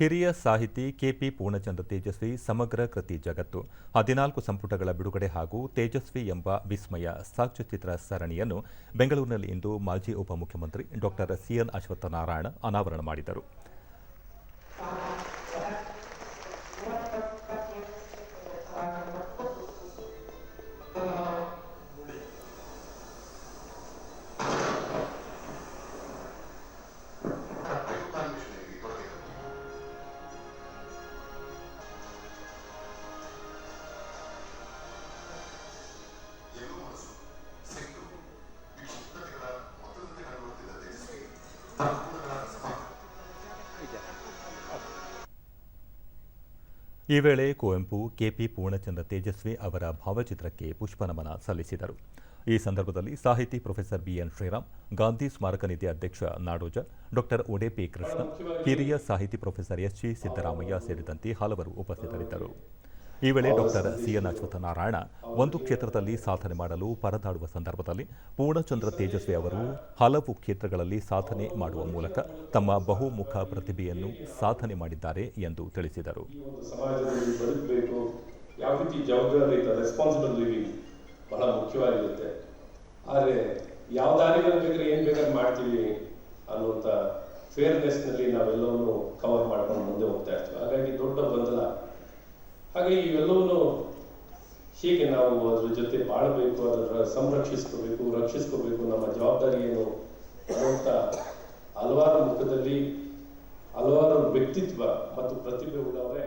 ಹಿರಿಯ ಸಾಹಿತಿ ಕೆಪಿ ಪೂರ್ಣಚಂದ್ರ ತೇಜಸ್ವಿ ಸಮಗ್ರ ಕೃತಿ ಜಗತ್ತು. ಹದಿನಾಲ್ಕು ಸಂಪುಟಗಳ ಬಿಡುಗಡೆ ಹಾಗೂ ತೇಜಸ್ವಿ ಎಂಬ ವಿಸ್ಮಯ ಸಾಕ್ಷ್ಯಚಿತ್ರ ಸರಣಿಯನ್ನು ಬೆಂಗಳೂರಿನಲ್ಲಿ ಇಂದು ಮಾಜಿ ಉಪಮುಖ್ಯಮಂತ್ರಿ ಡಾ ಸಿಎನ್ ಅಶ್ವತ್ಥನಾರಾಯಣ ಅನಾವರಣ ಮಾಡಿದರು. ಈ ವೇಳೆ ಕುವೆಂಪು ಕೆಪಿ ಪೂರ್ಣಚಂದ್ರ ತೇಜಸ್ವಿ ಅವರ ಭಾವಚಿತ್ರಕ್ಕೆ ಪುಷ್ಪನಮನ ಸಲ್ಲಿಸಿದರು. ಈ ಸಂದರ್ಭದಲ್ಲಿ ಸಾಹಿತಿ ಪ್ರೊಫೆಸರ್ ಬಿಎನ್ ಶ್ರೀರಾಮ್, ಗಾಂಧಿ ಸ್ಮಾರಕ ನಿಧಿ ಅಧ್ಯಕ್ಷ ನಾಡೋಜ, ಡಾಕ್ಟರ್ ಒಡೆಪಿ ಕೃಷ್ಣ, ಹಿರಿಯ ಸಾಹಿತಿ ಪ್ರೊಫೆಸರ್ ಎಸ್ ಜಿ ಸಿದ್ದರಾಮಯ್ಯ ಸೇರಿದಂತೆ ಹಲವರು ಉಪಸ್ಥಿತರಿದ್ದರು. ಈ ವೇಳೆ ಡಾಕ್ಟರ್ ಸಿಎನ್ ಅಶ್ವತ್ಥನಾರಾಯಣ ಒಂದು ಕ್ಷೇತ್ರದಲ್ಲಿ ಸಾಧನೆ ಮಾಡಲು ಪರದಾಡುವ ಸಂದರ್ಭದಲ್ಲಿ ಪೂರ್ಣಚಂದ್ರ ತೇಜಸ್ವಿ ಅವರು ಹಲವು ಕ್ಷೇತ್ರಗಳಲ್ಲಿ ಸಾಧನೆ ಮಾಡುವ ಮೂಲಕ ತಮ್ಮ ಬಹುಮುಖ ಪ್ರತಿಭೆಯನ್ನು ಸಾಧನೆ ಮಾಡಿದ್ದಾರೆ ಎಂದು ತಿಳಿಸಿದರು. ಯಾವ ರೀತಿ ಜವಾಬ್ದಾರಿ ರೆಸ್ಪಾನ್ಸಿಬಲ್ ಲಿವಿಂಗ್ ಬಹಳ ಮುಖ್ಯವಾಗಿರುತ್ತೆ. ಆದರೆ ಯಾವ ದಾರಿಗಳು ಬೇಕಾದ್ರೆ ಏನು ಬೇಕಾದ್ರೆ ಮಾಡ್ತೀವಿ ಅನ್ನುವಂಥ ಫೇರ್ನೆಸ್ನಲ್ಲಿ ನಾವೆಲ್ಲವನ್ನು ಕವರ್ ಮಾಡ್ಕೊಂಡು ಮುಂದೆ ಹೋಗ್ತಾ ಇರ್ತೀವಿ. ಹಾಗಾಗಿ ದೊಡ್ಡ ಗೊಂದಲ ಹಾಗೆ ಇವೆಲ್ಲವನ್ನು ಹೀಗೆ ನಾವು ಅದ್ರ ಜೊತೆ ಬಾಳಬೇಕು, ಅದರ ಸಂರಕ್ಷಿಸ್ಕೋಬೇಕು, ರಕ್ಷಿಸ್ಕೋಬೇಕು, ನಮ್ಮ ಜವಾಬ್ದಾರಿ ಏನು ಅನ್ನುವಂಥ ಹಲವಾರು ಮುಖದಲ್ಲಿ ಹಲವಾರು ವ್ಯಕ್ತಿತ್ವ ಮತ್ತು ಪ್ರತಿಭೆ ಉಳ್ಳವರೇ